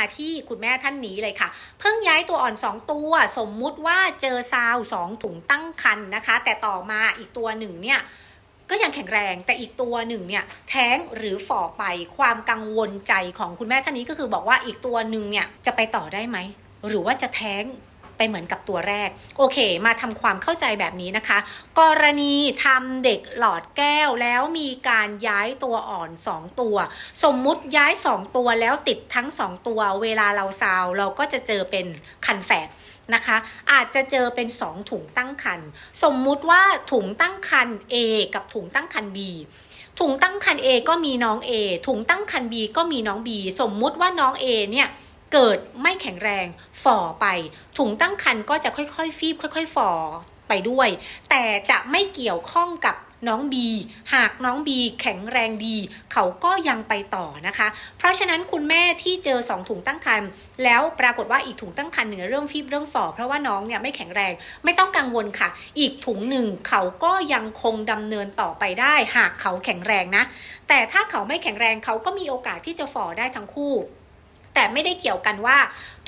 มาที่คุณแม่ท่านนี้เลยค่ะ เพิ่งย้ายตัวอ่อน 2 ตัว สมมุติว่าเจอซาวสองถุงตั้งคันนะคะ แต่ต่อมาอีกตัวหนึ่งเนี่ยก็ยังแข็งแรงแต่อีกตัวหนึ่งเนี่ยแท้งหรือฝ่อไปความกังวลใจของคุณแม่ท่านนี้ก็คือบอกว่าอีกตัวหนึ่งเนี่ยจะไปต่อได้ไหมหรือว่าจะแท้ง ไปเหมือนกับตัวแรก โอเค มาทำความเข้าใจแบบนี้นะคะ กรณีทำเด็กหลอดแก้วแล้วมีการย้ายตัวอ่อน 2 ตัว สมมุติย้าย 2 ตัวแล้วติดทั้ง 2 ตัว เวลาเราซาวเราก็จะเจอเป็นคันแฝดนะคะอาจจะเจอเป็น 2 ถุงตั้งคัน สมมุติว่าถุงตั้งคัน A กับถุงตั้งคัน B ถุงตั้งคัน A ก็มีน้อง A ถุงตั้งคัน B ก็มีน้อง B สมมุติว่าน้อง A เนี่ย เกิดไม่แข็งแรงฝ่อไป ถุงตั้งคันก็จะค่อยๆ ฟีบค่อย ๆ ฝ่อไปด้วย แต่จะไม่เกี่ยวข้องกับน้องบีหากน้องบีแข็งแรงดี เขาก็ยังไปต่อนะคะ เพราะฉะนั้นคุณแม่ที่เจอ 2 ถุงตั้งครรภ์แล้วปรากฏว่าอีกถุงตั้งครรภ์หนึ่งเริ่มฟีบเริ่มฝ่อเพราะว่าน้องเนี่ยไม่แข็งแรงไม่ต้องกังวลค่ะ อีกถุงหนึ่งเขาก็ยังคงดำเนินต่อไปได้ หากเขาแข็งแรงนะ แต่ถ้าเขาไม่แข็งแรงเขาก็มีโอกาสที่จะฝ่อได้ทั้งคู่ แต่ไม่ได้เกี่ยวกันว่า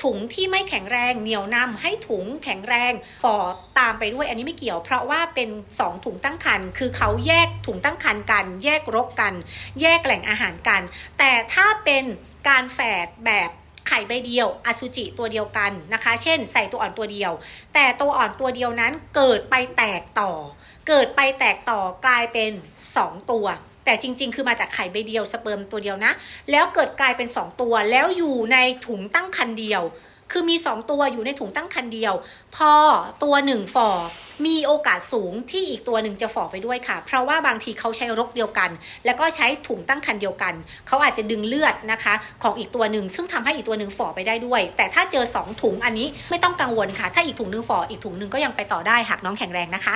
ถุงที่ไม่แข็งแรงเหนียวนำให้ถุงแข็งแรงฝ่อตามไปด้วยอันนี้ไม่เกี่ยว เพราะว่าเป็น 2 ถุงตั้งครรภ์คือเขาแยกถุงตั้งครรภ์กัน แยกรกกัน แยกแหล่งอาหารกัน แต่ถ้าเป็นการแฝดแบบ ไข่ใบเดียว อสุจิตัวเดียวกันนะคะ เช่น ใส่ตัวอ่อนตัวเดียว แต่ตัวอ่อนตัวเดียวนั้นเกิดไปแตกต่อ เกิดไปแตกต่อกลายเป็น 2 ตัว แต่จริง ๆ คือมาจากไข่ใบเดียวสเปิร์มตัวเดียวนะ แล้วเกิดกลายเป็น 2 ตัว แล้วอยู่ในถุงตั้งคันเดียว คือมี 2 ตัวอยู่ในถุงตั้งคันเดียว พอตัวหนึ่งฝ่อมีโอกาสสูงที่อีกตัวหนึ่งจะฝ่อไปด้วยค่ะ เพราะว่าบางทีเขาใช้รกเดียวกัน แล้วก็ใช้ถุงตั้งคันเดียวกัน เขาอาจจะดึงเลือดนะคะ ของอีกตัวหนึ่งซึ่งทำให้อีกตัวหนึ่งฝ่อไปได้ด้วย แต่ถ้าเจอ 2 ถุงอันนี้ไม่ต้องกังวลค่ะ ถ้าอีกถุงหนึ่งฝ่ออีกถุงหนึ่งก็ยังไปต่อได้หากน้องแข็งแรงนะคะ